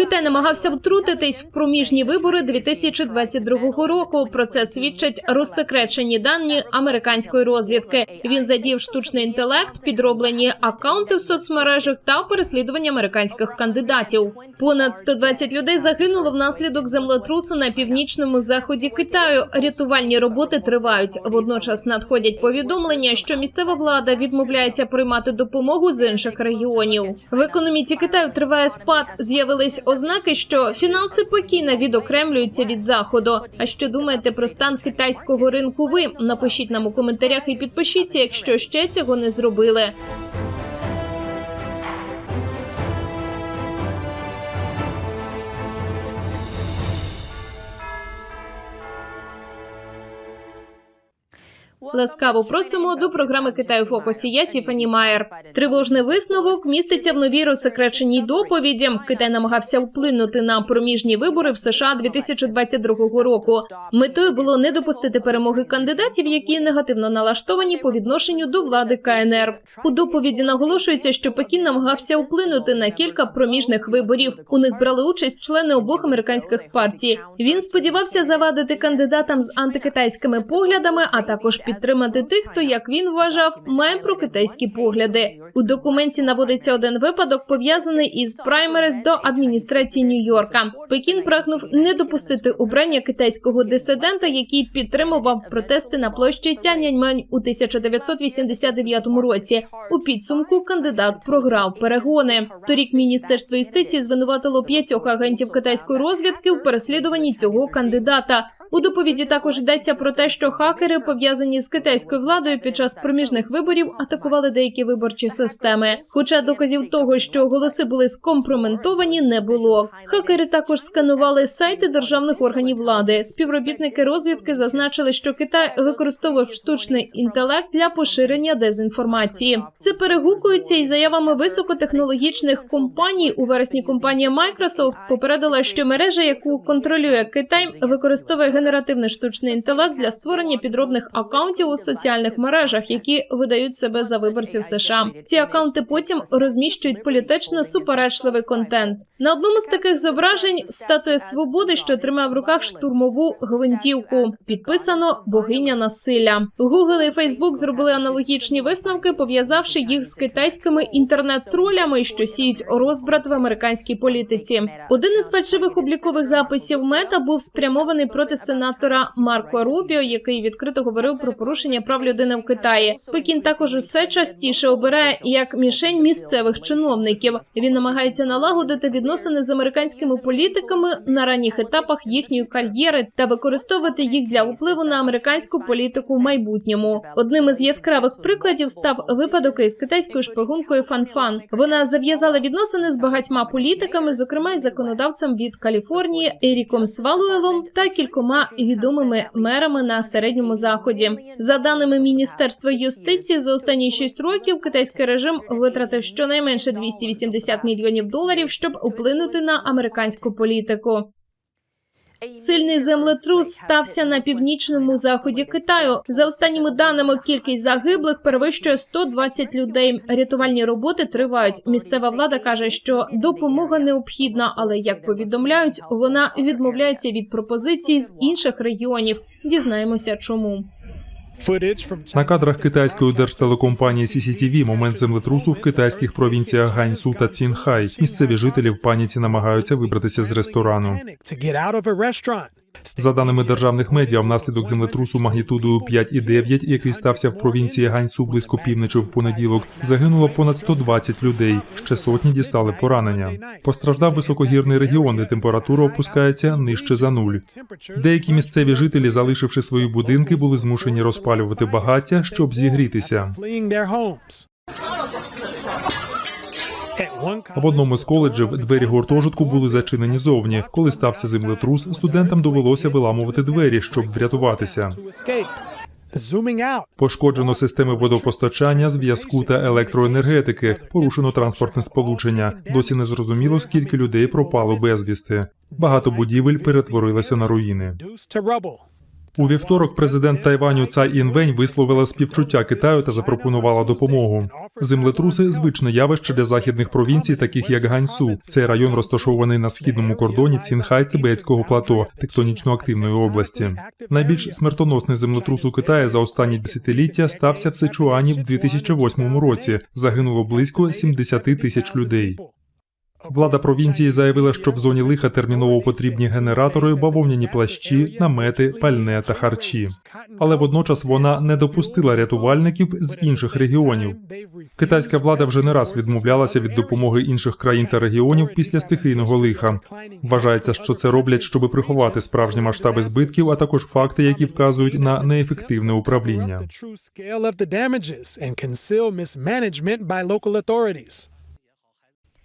Китай намагався втрутитись в проміжні вибори 2022 року. Про це свідчать розсекречені дані американської розвідки. Він задів штучний інтелект, підроблені акаунти в соцмережах та переслідування американських кандидатів. Понад 120 людей загинуло внаслідок землетрусу на північному заході Китаю. Рятувальні роботи тривають. Водночас надходять повідомлення, що місцева влада відмовляється приймати допомогу з інших регіонів. В економіці Китаю триває спад. З'явились ознаки, що фінанси Пекіна відокремлюються від заходу. А що думаєте про стан китайського ринку? Ви напишіть нам у коментарях і підпишіться, якщо ще цього не зробили. Ласкаво просимо до програми Китаю фокусі. Я Тіфані Майер. Тривожний висновок міститься в новій розсекреченій доповіді. Китай намагався вплинути на проміжні вибори в США 2022 року. Метою було не допустити перемоги кандидатів, які негативно налаштовані по відношенню до влади КНР. У доповіді наголошується, що Пекін намагався вплинути на кілька проміжних виборів. У них брали участь члени обох американських партій. Він сподівався завадити кандидатам з антикитайськими поглядами, а також підтримати тих, хто, як він вважав, має прокитайські погляди. У документі наводиться один випадок, пов'язаний із праймерис до адміністрації Нью-Йорка. Пекін прагнув не допустити обрання китайського дисидента, який підтримував протести на площі Тяньаньмень у 1989 році. У підсумку кандидат програв перегони. Торік міністерство юстиції звинуватило п'ятьох агентів китайської розвідки в переслідуванні цього кандидата. У доповіді також йдеться про те, що хакери, пов'язані з китайською владою під час проміжних виборів, атакували деякі виборчі системи. Хоча доказів того, що голоси були скомпроментовані, не було. Хакери також сканували сайти державних органів влади. Співробітники розвідки зазначили, що Китай використовував штучний інтелект для поширення дезінформації. Це перегукується із заявами високотехнологічних компаній. У вересні компанія Microsoft попередила, що мережа, яку контролює Китай, використовує генеративний штучний інтелект для створення підробних акаунтів у соціальних мережах, які видають себе за виборців США. Ці акаунти потім розміщують політично суперечливий контент. На одному з таких зображень статуя свободи, що тримає в руках штурмову гвинтівку. Підписано богиня насилля. Google і Facebook зробили аналогічні висновки, пов'язавши їх з китайськими інтернет-тролями, що сіють розбрат в американській політиці. Один із фальшивих облікових записів мета був спрямований проти сенатора Марко Рубіо, який відкрито говорив про порушення прав людини в Китаї. Пекін також усе частіше обирає як мішень місцевих чиновників. Він намагається налагодити відносини з американськими політиками на ранніх етапах їхньої кар'єри та використовувати їх для впливу на американську політику в майбутньому. Одним із яскравих прикладів став випадок із китайською шпигункою Фан-Фан. Вона зав'язала відносини з багатьма політиками, зокрема із законодавцем від Каліфорнії Еріком Свалуелом та кількома відомими мерами на середньому заході. За даними міністерства юстиції, за останні шість років китайський режим витратив щонайменше 280 мільйонів доларів, щоб вплинути на американську політику. Сильний землетрус стався на північному заході Китаю. За останніми даними, кількість загиблих перевищує 120 людей. Рятувальні роботи тривають. Місцева влада каже, що допомога необхідна, але як повідомляють, вона відмовляється від пропозицій з інших регіонів. Дізнаємося, чому. На кадрах китайської держтелекомпанії CCTV момент землетрусу в китайських провінціях Ганьсу та Цінхай. Місцеві жителі в паніці намагаються вибратися з ресторану. За даними державних медіа, внаслідок землетрусу магнітудою 5,9, який стався в провінції Ганьсу близько півночі в понеділок, загинуло понад 120 людей. Ще сотні дістали поранення. Постраждав високогірний регіон, де температура опускається нижче за нуль. Деякі місцеві жителі, залишивши свої будинки, були змушені розпалювати багаття, щоб зігрітися. В одному з коледжів двері гуртожитку були зачинені зовні. Коли стався землетрус, студентам довелося виламувати двері, щоб врятуватися. Пошкоджено системи водопостачання, зв'язку та електроенергетики. Порушено транспортне сполучення. Досі не зрозуміло, скільки людей пропало безвісти. Багато будівель перетворилося на руїни. У вівторок президент Тайваню Цай Інвень висловила співчуття Китаю та запропонувала допомогу. Землетруси звичне явище для західних провінцій, таких як Ганьсу. Цей район розташований на східному кордоні Цінхай Тибетського плато, тектонічно активної області. Найбільш смертоносний землетрус у Китаї за останні десятиліття стався в Сичуані в 2008 році. Загинуло близько 70 тисяч людей. Влада провінції заявила, що в зоні лиха терміново потрібні генератори, бавовняні плащі, намети, пальне та харчі. Але водночас вона не допустила рятувальників з інших регіонів. Китайська влада вже не раз відмовлялася від допомоги інших країн та регіонів після стихійного лиха. Вважається, що це роблять, щоб приховати справжні масштаби збитків, а також факти, які вказують на неефективне управління.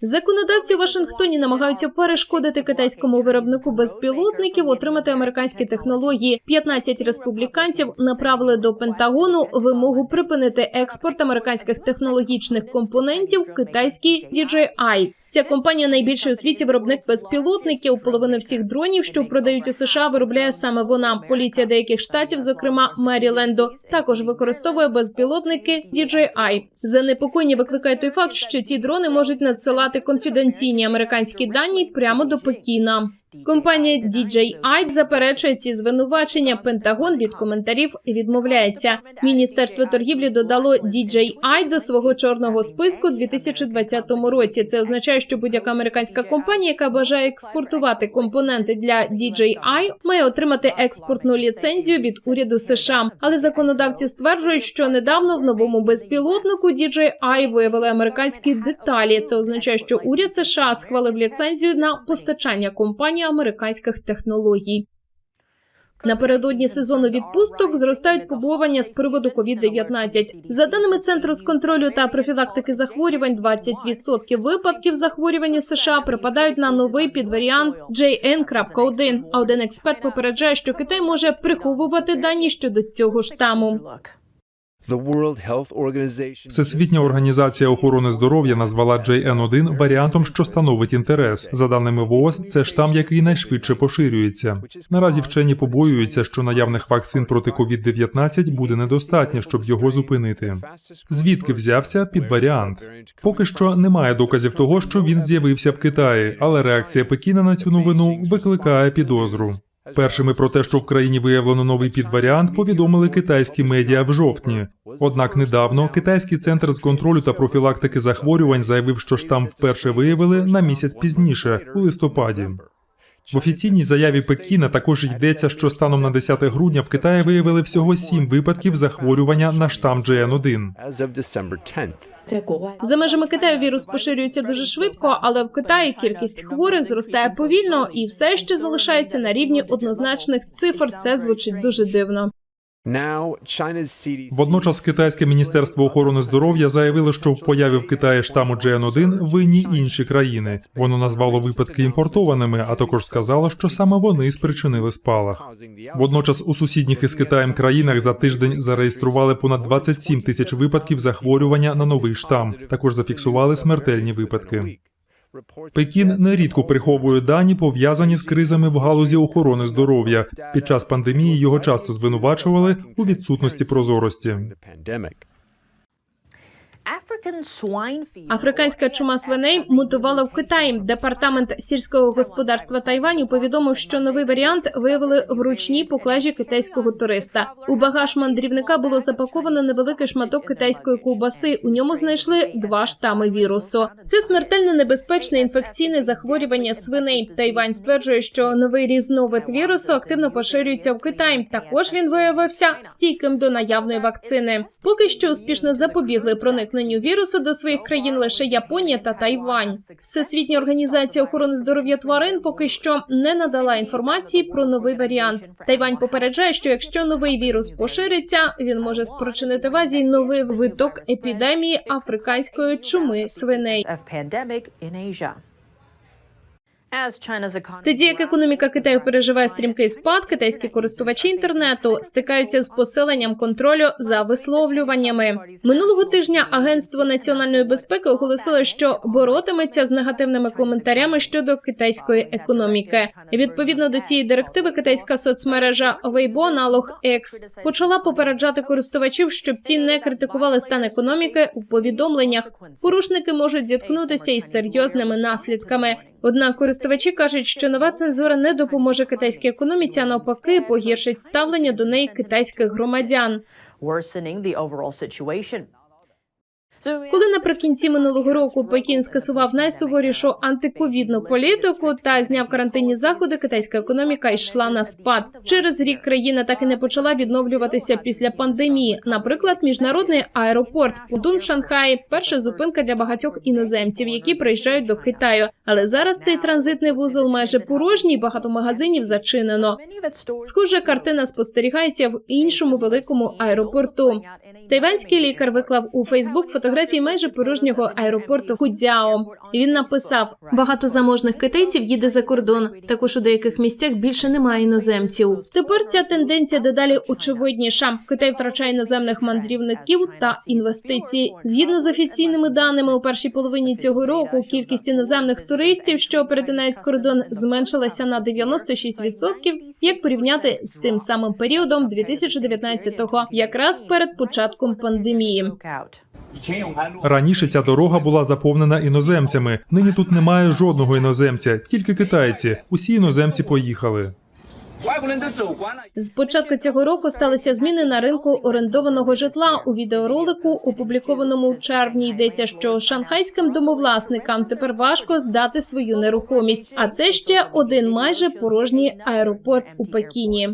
Законодавці в Вашингтоні намагаються перешкодити китайському виробнику безпілотників отримати американські технології. 15 республіканців направили до Пентагону вимогу припинити експорт американських технологічних компонентів в китайський DJI. Ця компанія найбільший у світі виробник безпілотників. Половина всіх дронів, що продають у США, виробляє саме вона. Поліція деяких штатів, зокрема Меріленду, також використовує безпілотники DJI. Занепокоєння викликає той факт, що ці дрони можуть надсилати конфіденційні американські дані прямо до Пекіна. Компанія DJI заперечує ці звинувачення. Пентагон від коментарів відмовляється. Міністерство торгівлі додало DJI до свого чорного списку у 2020 році. Це означає, що будь-яка американська компанія, яка бажає експортувати компоненти для DJI, має отримати експортну ліцензію від уряду США. Але законодавці стверджують, що недавно в новому безпілотнику DJI виявили американські деталі. Це означає, що уряд США схвалив ліцензію на постачання компанії американських технологій. Напередодні сезону відпусток зростають побування з приводу COVID-19. За даними Центру з контролю та профілактики захворювань, 20% випадків захворювань у США припадають на новий підваріант JN.1. А один експерт попереджає, що Китай може приховувати дані щодо цього штаму. Всесвітня організація охорони здоров'я назвала JN1 варіантом, що становить інтерес. За даними ВООЗ, це штам, який найшвидше поширюється. Наразі вчені побоюються, що наявних вакцин проти COVID-19 буде недостатньо, щоб його зупинити. Звідки взявся підваріант? Поки що немає доказів того, що він з'явився в Китаї, але реакція Пекіна на цю новину викликає підозру. Першими про те, що в країні виявлено новий підваріант, повідомили китайські медіа в жовтні. Однак недавно китайський центр з контролю та профілактики захворювань заявив, що штам вперше виявили на місяць пізніше, у листопаді. В офіційній заяві Пекіна також йдеться, що станом на 10 грудня в Китаї виявили всього сім випадків захворювання на штам JN1. as of December 10th. За межами Китаю вірус поширюється дуже швидко, але в Китаї кількість хворих зростає повільно і все ще залишається на рівні однозначних цифр. Це звучить дуже дивно. Водночас китайське міністерство охорони здоров'я заявило, що в появі в Китаї штаму JN1 винні інші країни. Воно назвало випадки імпортованими, а також сказало, що саме вони спричинили спалах. Водночас у сусідніх із Китаєм країнах за тиждень зареєстрували понад 27 тисяч випадків захворювання на новий штам. Також зафіксували смертельні випадки. Пекін нерідко приховує дані, пов'язані з кризами в галузі охорони здоров'я. Під час пандемії його часто звинувачували у відсутності прозорості. Африканська чума свиней мутувала в Китаї. Департамент сільського господарства Тайваню повідомив, що новий варіант виявили в ручній поклажі китайського туриста. У багаж мандрівника було запаковано невеликий шматок китайської ковбаси. У ньому знайшли два штами вірусу. Це смертельно небезпечне інфекційне захворювання свиней. Тайвань стверджує, що новий різновид вірусу активно поширюється в Китаї. Також він виявився стійким до наявної вакцини. Поки що успішно запобігли проникненню вірусу до своїх країн лише Японія та Тайвань. Всесвітня організація охорони здоров'я тварин поки що не надала інформації про новий варіант. Тайвань попереджає, що якщо новий вірус пошириться, він може спричинити в Азії новий виток епідемії африканської чуми свиней. Тоді як економіка Китаю переживає стрімкий спад, китайські користувачі інтернету стикаються з посиленням контролю за висловлюваннями. Минулого тижня Агентство національної безпеки оголосило, що боротиметься з негативними коментарями щодо китайської економіки. Відповідно до цієї директиви, китайська соцмережа Weibo, аналог X, почала попереджати користувачів, щоб ці не критикували стан економіки у повідомленнях. Порушники можуть зіткнутися із серйозними наслідками. Однак користувачі кажуть, що нова цензура не допоможе китайській економіці, а навпаки погіршить ставлення до неї китайських громадян. Коли наприкінці минулого року Пекін скасував найсуворішу антиковідну політику та зняв карантинні заходи, китайська економіка йшла на спад. Через рік країна так і не почала відновлюватися після пандемії. Наприклад, міжнародний аеропорт Пудун в Шанхаї перша зупинка для багатьох іноземців, які приїжджають до Китаю. Але зараз цей транзитний вузол майже порожній, багато магазинів зачинено. Схожа картина спостерігається в іншому великому аеропорту. Тайванський лікар виклав у Фейсбук фотографії майже порожнього аеропорту Худзяо. Він написав: багато заможних китайців їде за кордон. Також у деяких місцях більше немає іноземців. Тепер ця тенденція дедалі очевидніша. Китай втрачає іноземних мандрівників та інвестиції. Згідно з офіційними даними, у першій половині цього року кількість іноземних туристів, що перетинають кордон, зменшилася на 96%, як порівняти з тим самим періодом 2019-го, якраз перед початком пандемії. Раніше ця дорога була заповнена іноземцями. Нині тут немає жодного іноземця, тільки китайці. Усі іноземці поїхали. З початку цього року сталися зміни на ринку орендованого житла. У відеоролику, опублікованому в червні, йдеться, що шанхайським домовласникам тепер важко здати свою нерухомість. А це ще один майже порожній аеропорт у Пекіні.